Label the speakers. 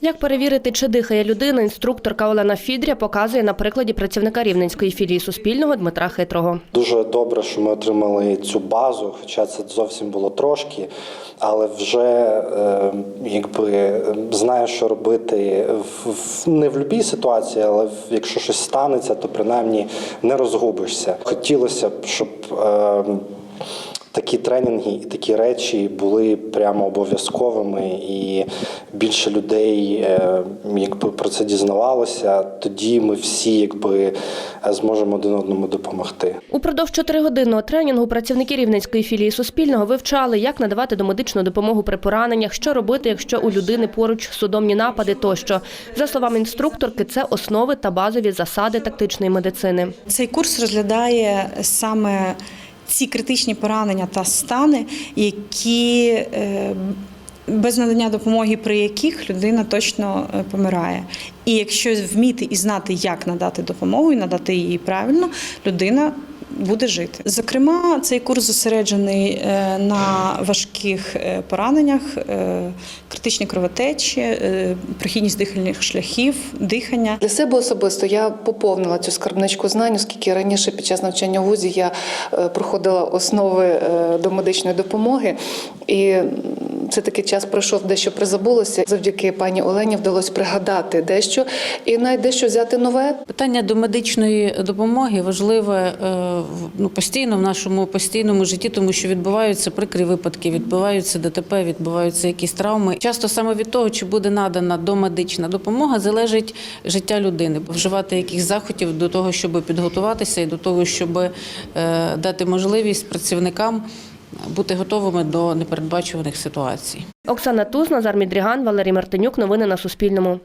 Speaker 1: Як перевірити, чи дихає людина, інструкторка Олена Фідря показує на прикладі працівника рівненської філії Суспільного Дмитра Хитрого.
Speaker 2: Дуже добре, що ми отримали цю базу, хоча це зовсім було трошки, але вже е, якби знаю, що робити не в будь-якій ситуації, але якщо щось станеться, то принаймні не розгубишся. Хотілося б, щоб е, такі тренінги і такі речі були прямо обов'язковими, і більше людей е, якби про це дізнавалося. Тоді ми всі якби зможемо один одному допомогти.
Speaker 1: Упродовж чотиригодинного тренінгу працівники рівненської філії Суспільного вивчали, як надавати домедичну допомогу при пораненнях, що робити, якщо у людини поруч судомні напади тощо. За словами інструкторки, це основи та базові засади тактичної медицини.
Speaker 3: Цей курс розглядає саме ці критичні поранення та стани, які е, без надання допомоги, при яких людина точно е, помирає. І якщо вміти і знати, як надати допомогу, і надати її правильно, людина буде жити. Зокрема, цей курс зосереджений е, на важких е, пораненнях, е, критичні кровотечі, прохідність дихальних шляхів, дихання.
Speaker 4: Для себе особисто я поповнила цю скарбничку знань, оскільки раніше під час навчання в ВУЗі я проходила основи е, до медичної допомоги, і це такий час пройшов, дещо призабулося. Завдяки пані Олені вдалося пригадати дещо і навіть дещо взяти нове.
Speaker 5: Питання до медичної допомоги важливе е, ну, постійно в нашому постійному житті, тому що відбуваються прикрі випадки, відбуваються ДТП, відбуваються якісь травми. Часто саме від того, чи буде надана домедична допомога, залежить життя людини. Вживати якихось заходів до того, щоб підготуватися, і до того, щоб е, дати можливість працівникам бути готовими до непередбачуваних ситуацій.
Speaker 1: Оксана Туз, Назар Мідріган, Валерій Мартинюк. Новини на Суспільному.